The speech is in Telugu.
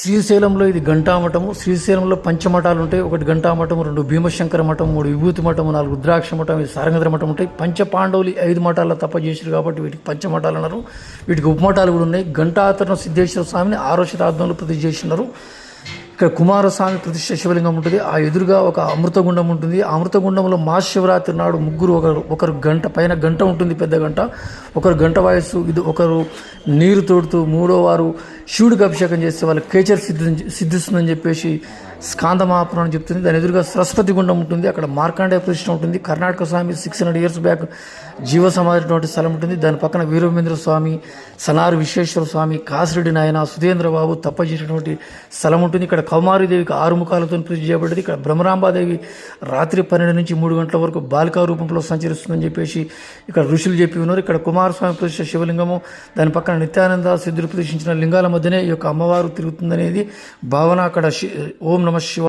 శ్రీశైలంలో ఇది ఘంటామఠము శ్రీశైలంలో పంచమఠాలు ఉంటాయి ఒకటి ఘంటామఠం రెండు భీమశంకర మఠం మూడు విభూతి మఠం నాలుగు రుద్రాక్ష మఠం ఇది సారంగధర మఠం ఉంటాయి. పంచ పాండవులు ఐదు మఠాల్లో తప్ప చేశారు కాబట్టి వీటికి పంచమఠాలు అన్నారు. వీటికి ఉపమఠాలు కూడా ఉన్నాయి. ఘంటాతరణ సిద్ధేశ్వర స్వామిని ఆరో శతాబ్దంలో ప్రతిష్ఠ చేసినారు ఇక్కడ కుమారస్వామి ప్రతిష్ట శివలింగం ఉంటుంది. ఆ ఎదురుగా ఒక అమృతగుండం ఉంటుంది. ఆ అమృతగుండంలో మహాశివరాత్రి నాడు ముగ్గురు ఒకరు ఒకరు గంట పైన గంట ఉంటుంది పెద్ద గంట. ఒకరు గంట వయస్సు ఇది ఒకరు నీరు తోడుతూ మూడో వారు శివుడికి అభిషేకం చేస్తే వాళ్ళకి కేచర్ సిద్ధి సిద్ధిస్తుందని చెప్పేసి స్కాంద అని చెప్తుంది. దాని ఎదురుగా సరస్వతి గుండం ఉంటుంది. అక్కడ మార్కాండేయ ప్రతిష్ట ఉంటుంది. Karnataka Swami six hundred years back జీవ సమాధి స్థలం ఉంటుంది. దాని పక్కన వీరభేంద్ర స్వామి సనారు విశ్వేశ్వర స్వామి కాసిరెడ్డి నాయన సుధేంద్ర బాబు తప్ప చేసినటువంటి స్థలం ఉంటుంది. ఇక్కడ కౌమారిదేవికి ఆరు ముఖాలతో పూజ చేయబడింది ఇక్కడ బ్రహ్మరాంబాదేవి రాత్రి పన్నెండు నుంచి మూడు గంటల వరకు బాలికా రూపంలో సంచరిస్తుందని చెప్పేసి ఇక్కడ ఋషులు చెప్పి ఉన్నారు. ఇక్కడ కుమారస్వామి ప్రతిష్ట శివలింగము. దాని పక్కన నిత్యానంద సిద్ధులు ప్రతిష్ఠించిన లింగాల మధ్యనే ఈ యొక్క అమ్మవారు తిరుగుతుందనేది భావన. అక్కడ ఓం নম শিব